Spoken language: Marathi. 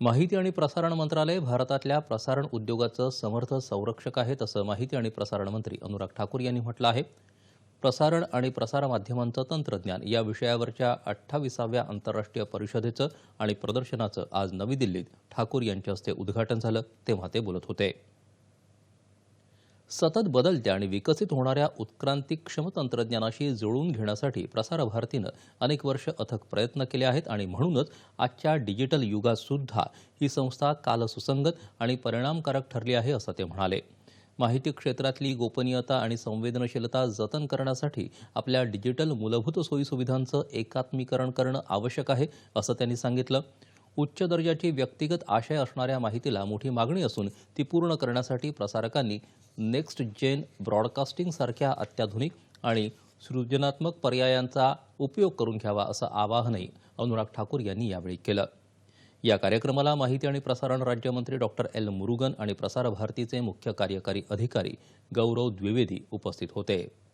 माहिती आणि प्रसारण मंत्रालय भारतातल्या प्रसारण उद्योगाचं समर्थ संरक्षक आहे तसं माहिती आणि प्रसारण मंत्री अनुराग ठाकूर यांनी म्हटलं आहे. प्रसारण आणि प्रसारमाध्यमांचं तंत्रज्ञान या विषयावरच्या अठ्ठावीसाव्या आंतरराष्ट्रीय परिषदेचं आणि प्रदर्शनाचं आज नवी दिल्लीत ठाकूर यांच्या हस्ते उद्घाटन झालं तेव्हा ते बोलत होते. सतत बदलत्या आणि विकसित होणाऱ्या उत्क्रांतिक्षम तंत्रज्ञानाशी जुळवून घेण्यासाठी प्रसार भारतीनं अनेक वर्ष अथक प्रयत्न केले आहेत आणि म्हणूनच आजच्या डिजिटल युगातसुद्धा ही संस्था कालसुसंगत आणि परिणामकारक ठरली आहे असं ते म्हणाले. माहिती क्षेत्रातली गोपनीयता आणि संवेदनशीलता जतन करण्यासाठी आपल्या डिजिटल मूलभूत सोयीसुविधांचं एकात्मीकरण करणं आवश्यक आहे असं त्यांनी सांगितलं. उच्च दर्जाची व्यक्तिगत आशय असणाऱ्या माहितीला मोठी मागणी असून ती पूर्ण करण्यासाठी प्रसारकांनी नेक्स्ट जेन ब्रॉडकास्टिंग सारख्या अत्याधुनिक आणि सृजनात्मक पर्यायांचा उपयोग करून घ्यावा असं आवाहनही अनुराग ठाकूर यांनी यावेळी केलं. या कार्यक्रमाला माहिती आणि प्रसारण राज्यमंत्री डॉक्टर एल. मुरुगन आणि प्रसार भारतीचे मुख्य कार्यकारी अधिकारी गौरव द्विवेदी उपस्थित होते.